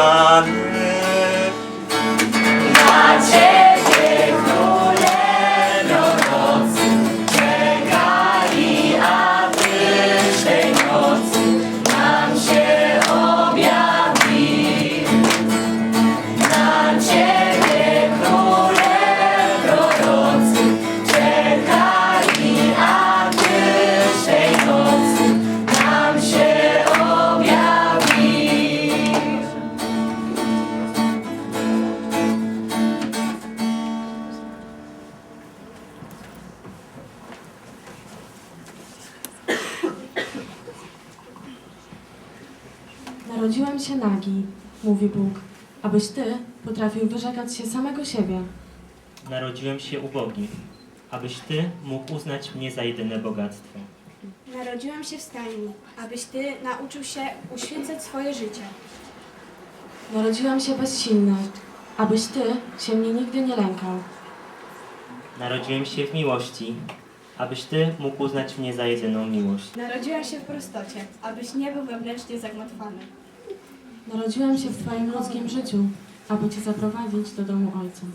done Mówi Bóg, abyś ty potrafił wyrzekać się samego siebie. Narodziłem się ubogi, abyś Ty mógł uznać mnie za jedyne bogactwo. Narodziłem się w stajni, abyś Ty nauczył się uświęcać swoje życie. Narodziłem się bezsilny, abyś ty się mnie nigdy nie lękał. Narodziłem się w miłości, abyś Ty mógł uznać mnie za jedyną miłość. Narodziłem się w prostocie, abyś nie był wewnętrznie zagmatwany. Narodziłem się w twoim ludzkim życiu, aby cię zaprowadzić do domu Ojca.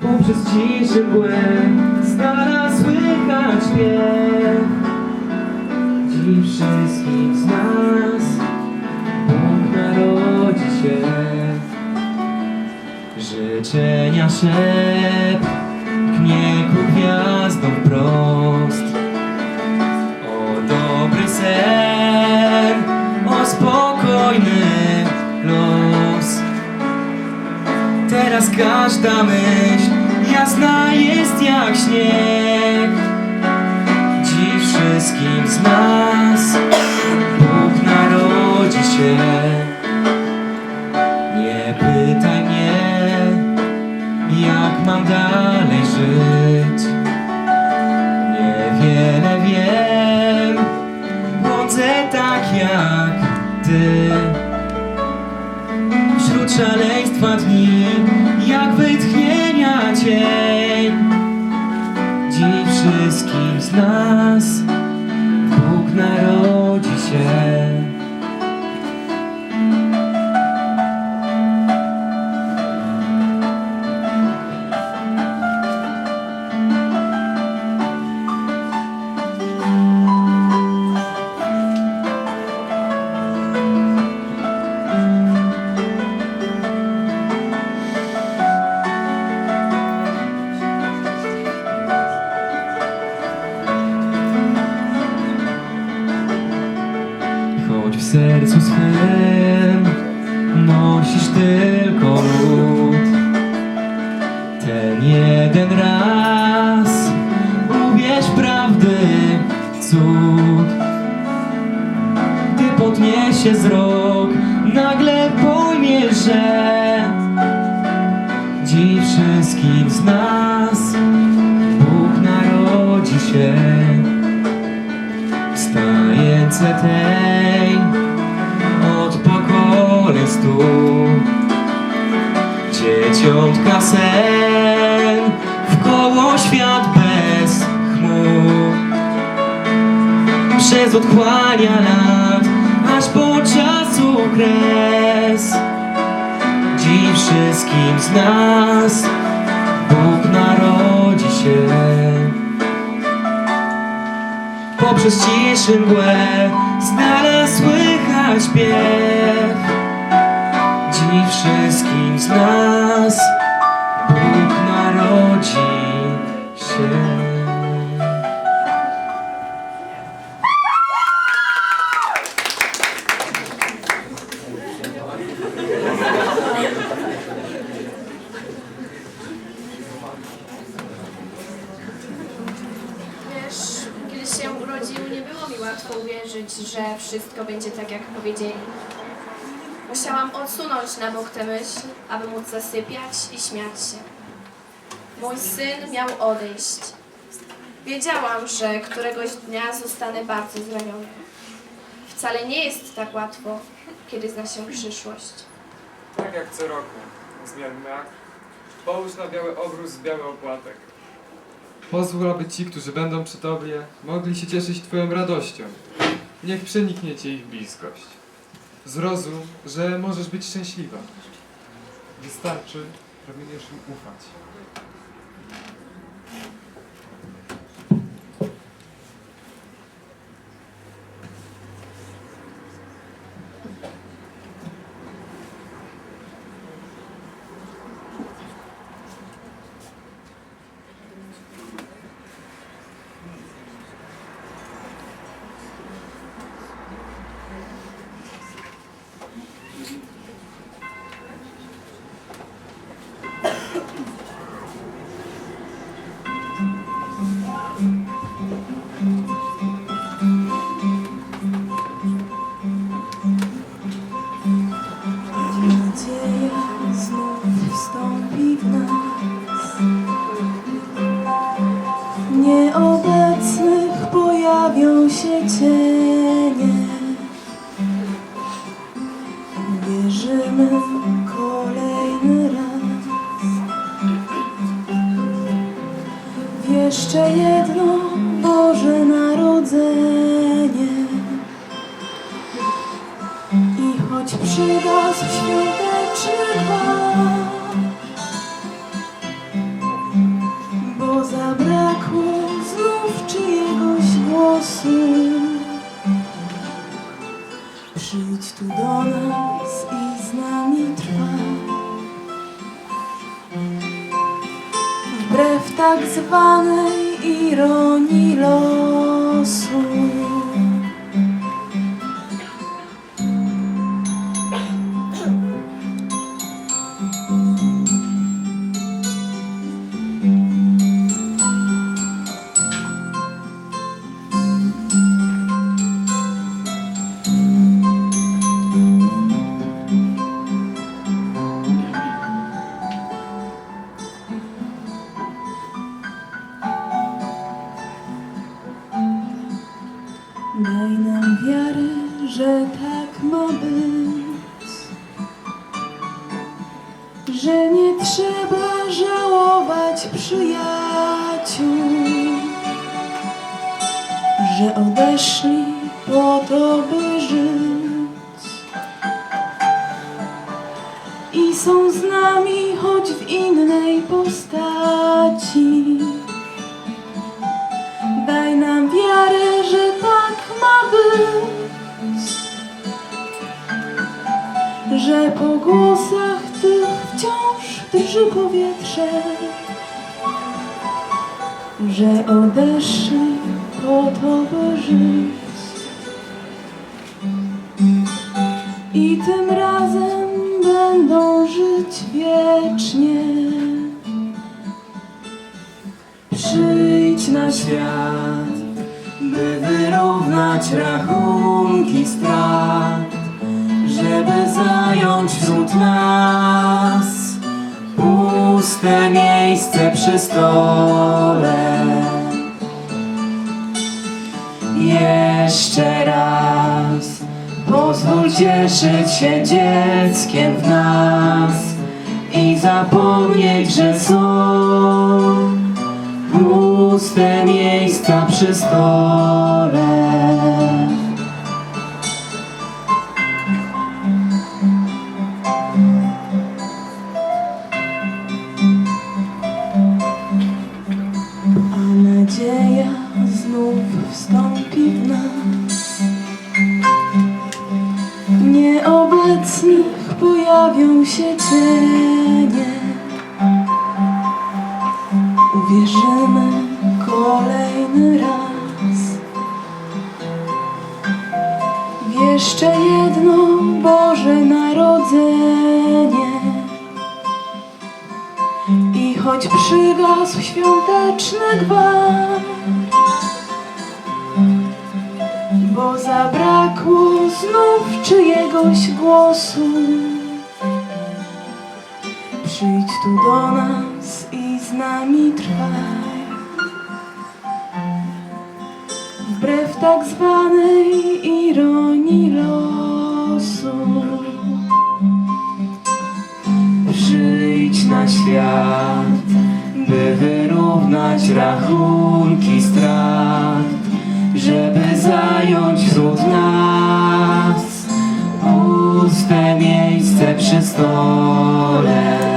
Poprzez ciszy mgłę, z dala słychać śpiew. Dziś wszystkim z nas Bóg narodzi się. Życzenia szept Knie ku gwiazdom wprost O dobry sen Każda myśl Jasna jest sercu swym nosisz tylko lód Ten jeden raz uwierz prawdy cud. Gdy podniesie wzrok, nagle pojmiesz, że Dziś wszystkim z nas Bóg narodzi się. Wstające tej stu Dzieciątka sen w koło świat bez chmur Przez otchłania lat aż po czasu kres. Dziś wszystkim z nas Bóg narodzi się. Poprzez ciszy mgłę z słychać śpiew wszystkim z nas tę myśl, aby móc zasypiać i śmiać się. Mój syn miał odejść. Wiedziałam, że któregoś dnia zostanę bardzo zraniony. Wcale nie jest tak łatwo, kiedy zna się przyszłość. Tak jak co roku, zmienna. Połóż na biały obrus biały opłatek. Pozwól, aby ci, którzy będą przy Tobie, mogli się cieszyć Twoją radością. Niech przeniknie Cię ich bliskość. Zrozum, że możesz być szczęśliwa. Wystarczy, będziesz im ufać. Się cienie. Wierzymy kolejny raz w jeszcze jedno Boże Narodzenie. I choć przygasł świąteczny tu do nas i z nami trwaj. Wbrew tak zwanej ironii losu. Że odeszli po to, by żyć i są z nami choć w innej postaci. Daj nam wiarę, że tak ma być, że po głosach tych wciąż drży powietrze, że odeszli po to, by żyć. I tym razem będą żyć wiecznie. Przyjdź na świat, by wyrównać rachunki strat, żeby zająć wśród nas puste miejsce przy stole. Jeszcze raz pozwól cieszyć się dzieckiem w nas i zapomnieć, że są puste miejsca przy stole. Pojawią się cienie. Uwierzymy kolejny raz w jeszcze jedno Boże Narodzenie. I choć przygasł świąteczny gwar, bo zabrakło znów czyjegoś głosu, przyjdź tu do nas i z nami trwaj. Wbrew tak zwanej ironii losu. Przyjdź na świat, by wyrównać rachunki strat, żeby zająć wśród nas puste miejsce przy stole.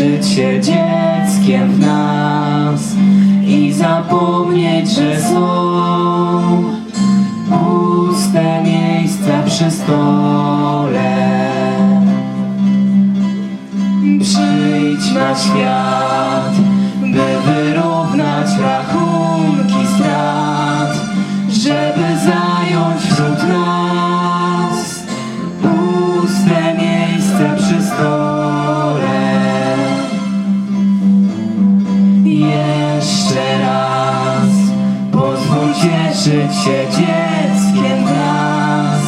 Cieszyć się dzieckiem w nas i zapomnieć, że są puste miejsca przy stole. Przyjdź na świat, by wyrównać rachunki strat, żeby zająć wśród nas puste miejsce przy stole. Cieszyć się dzieckiem nas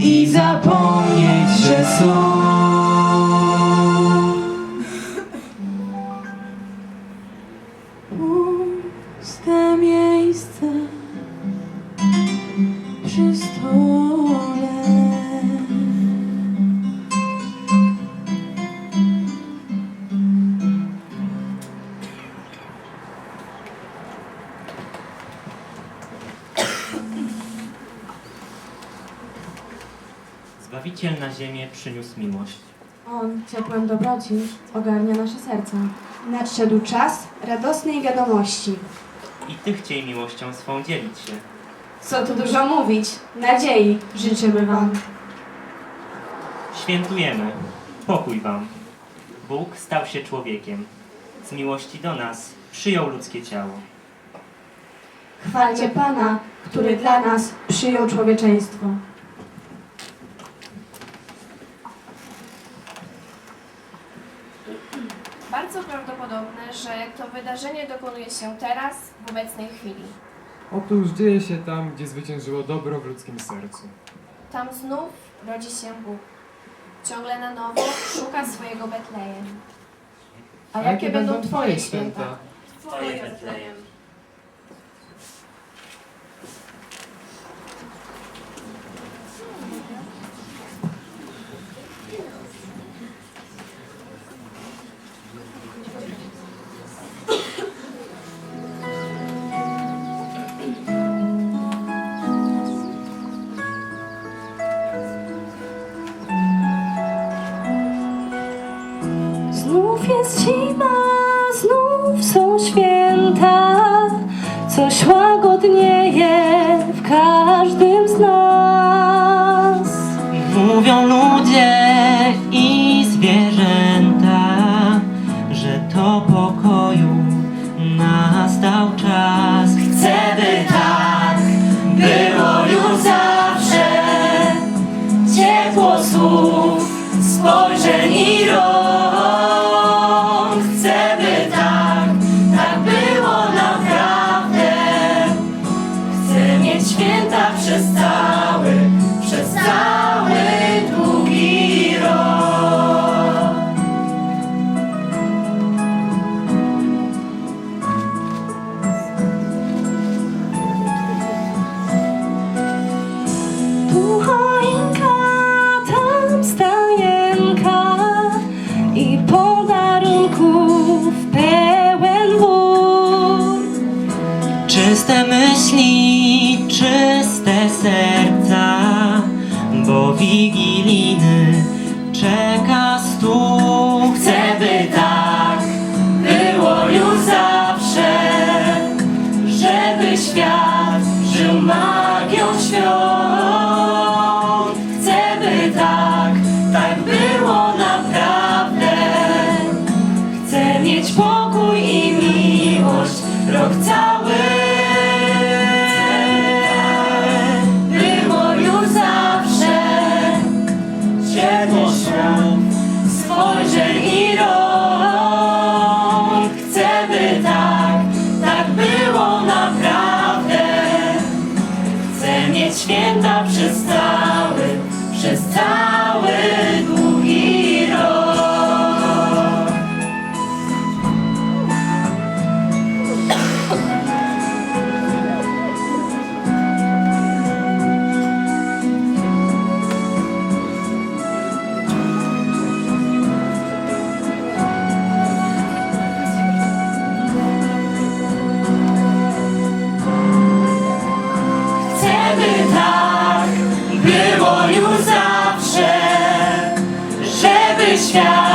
i zapomnieć, że są. Zbawiciel na ziemię przyniósł miłość. On ciepłem dobroci ogarnia nasze serca. Nadszedł czas radosnej wiadomości. I Ty chciej miłością swą dzielić się. Co tu dużo mówić, nadziei życzymy Wam. Świętujemy. Pokój Wam. Bóg stał się człowiekiem. Z miłości do nas przyjął ludzkie ciało. Chwalcie Pana, który dla nas przyjął człowieczeństwo. Bardzo prawdopodobne, że to wydarzenie dokonuje się teraz, w obecnej chwili. Otóż dzieje się tam, gdzie zwyciężyło dobro w ludzkim sercu. Tam znów rodzi się Bóg. Ciągle na nowo szuka swojego Betlejem. A jakie będą Twoje święta? Twoje Betlejem. Mieć święta przez cały, przez cały shall.